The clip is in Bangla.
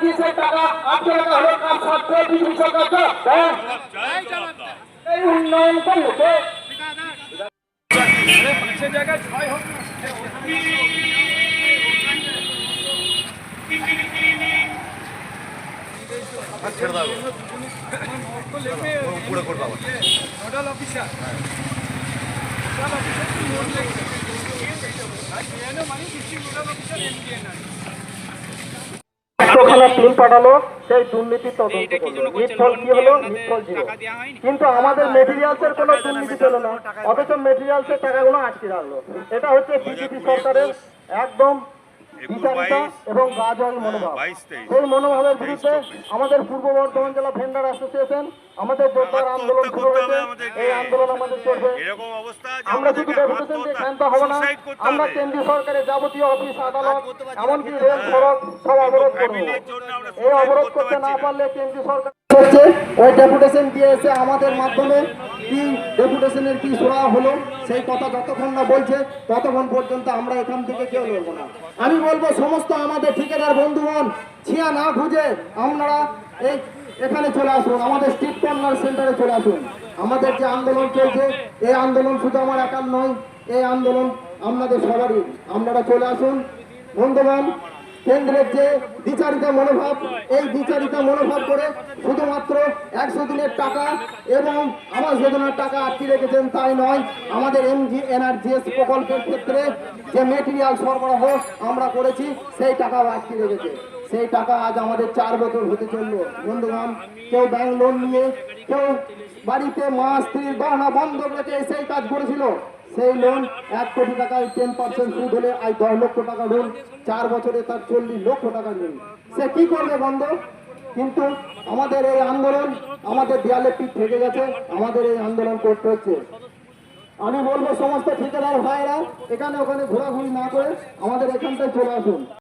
টাকা। আটকে রাখা হলো কার স্বার্থে বিজেপি সরকার তো। দেন। এই উন্নয়ন করল কে? ছেড়ে দাও। পুরো করে দাও নোডাল অফিসার নোডাল অফিসার কি নোট লেগেছে আর মানে ডিস্ট্রিক্ট নোডাল অফিসার এমডিএন আর একশোখানা টিম পাঠালো সেই দুর্নীতি তদন্ত করল। কি হলো? জিরো কিন্তু আমাদের মেটেরিয়ালসের কোনো দুর্নীতি ছিল না। অথচ মেটেরিয়ালসের টাকাগুলো আটকে রাখল। এটা হচ্ছে বিজেপি সরকারের একদম বিচারিতা এবং মনোভাব। মনোভাবের বিরুদ্ধে আমাদের পূর্ব বর্ধমান জেলা ভেন্ডার অ্যাসোসিয়েশন আমাদের আন্দোলন শুরু হয়েছে। এই আন্দোলন আমাদের চলবে। আমরা শুধু ডেপুটেশন দিয়ে ক্ষান্ত হব না। আমরা কেন্দ্রীয় সরকারের যাবতীয় অফিস আদালত এমনকি রেল সড়ক সব অবরোধ করব। এই অবরোধ করতে না পারলে কেন্দ্রীয় সরকার হচ্ছে ওই ডেপুটেশন দিয়েছে আমাদের মাধ্যমে কি ডেপুটেশনের কি সুরা হলো? সেই কথা যতক্ষণ না বলছে, ততক্ষণ পর্যন্ত আমরা এখান থেকে কেউ লড়বো না। আমি বলব, সমস্ত আমাদের ঠিকাদার বন্ধুগণ, ছিয়া না খুঁজে আপনারা এই এখানে চলে আসুন, আমাদের স্ট্রিট কর্নার সেন্টারে চলে আসুন। আমাদের যে আন্দোলন চলছে, এই আন্দোলন শুধু আমার একার নয়, এই আন্দোলন আপনাদের সবারই। আপনারা চলে আসুন। বন্ধুগণ কেন্দ্রের যে বিচারিতা মনোভাব, এই বিচারিতা মনোভাব করে শুধুমাত্র একশো দিনের টাকা এবং আবাস যোজনার টাকা আটকে রেখেছেন, তাই নয়, আমাদের এমজি এনআরজিএস প্রকল্পের ক্ষেত্রে যে মেটেরিয়াল সরবরাহ আমরা করেছি, সেই টাকাও আটকে রেখেছে। সেই টাকা আজ আমাদের চার বছর হতে চলল। বন্ধুগণ, কেউ ব্যাংক লোন নিয়ে, কেউ বাড়িতে মা স্ত্রীর গহনা বন্ধ রেখে সেই কাজ করেছিল। সেই লোন এক কোটি টাকায় টেন পার্সেন্ট সুদ হলে আয় দশ লক্ষ টাকা লোন চার বছরে তার চল্লিশ লক্ষ টাকা লোন সে কি করবে বন্ধ? কিন্তু আমাদের এই আন্দোলন আমাদের দেয়ালে পিঠ থেকে গেছে, আমাদের এই আন্দোলন করতে হচ্ছে। আমি বলব সমস্ত ঠিকাদার ভাইরা এখানে ওখানে ঘোরাঘুরি না করে আমাদের এখানটায় চলে আসুন।